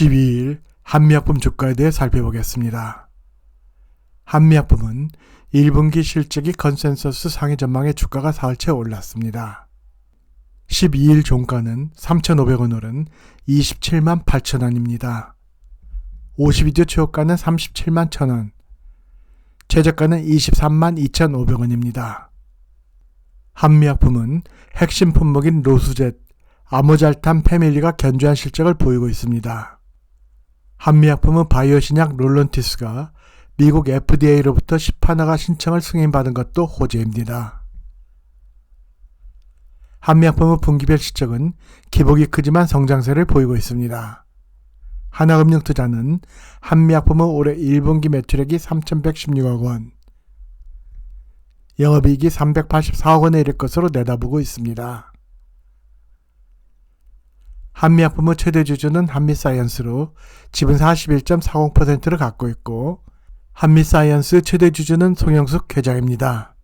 12일 한미약품 주가에 대해 살펴보겠습니다. 한미약품은 1분기 실적이 컨센서스 상위 전망의 주가가 사흘째 올랐습니다. 12일 종가는 3,500원 오른 27만 8천원입니다. 52주 최고가는 37만 1천원, 최저가는 23만 2,500원입니다. 한미약품은 핵심 품목인 로수젯, 아모잘탄 패밀리가 견조한 실적을 보이고 있습니다. 한미약품은 바이오 신약 롤론티스가 미국 FDA로부터 시판화가 신청을 승인받은 것도 호재입니다. 한미약품의 분기별 실적은 기복이 크지만 성장세를 보이고 있습니다. 하나금융 투자는 한미약품의 올해 1분기 매출액이 3,116억 원, 영업이익이 384억 원에 이를 것으로 내다보고 있습니다. 한미약품의 최대 주주는 한미사이언스로 지분 41.40%를 갖고 있고 한미사이언스 최대 주주는 송영숙 회장입니다.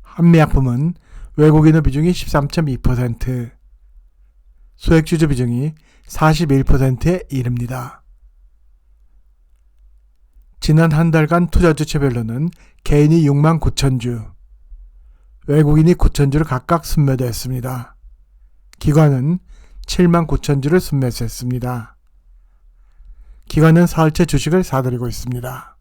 한미약품은 외국인의 비중이 13.2%, 소액주주 비중이 41%에 이릅니다. 지난 한 달간 투자 주체별로는 개인이 6만 9천 주, 외국인이 9천 주를 각각 순매도했습니다. 기관은 7만 9천 주를 순매수했습니다. 기관은 사흘째 주식을 사들이고 있습니다.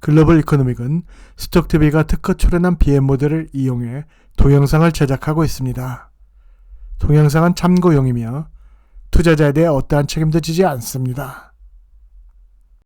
글로벌 이코노믹은 스톡TV가 특허 출연한 BM 모델을 이용해 동영상을 제작하고 있습니다. 동영상은 참고용이며 투자자에 대해 어떠한 책임도 지지 않습니다.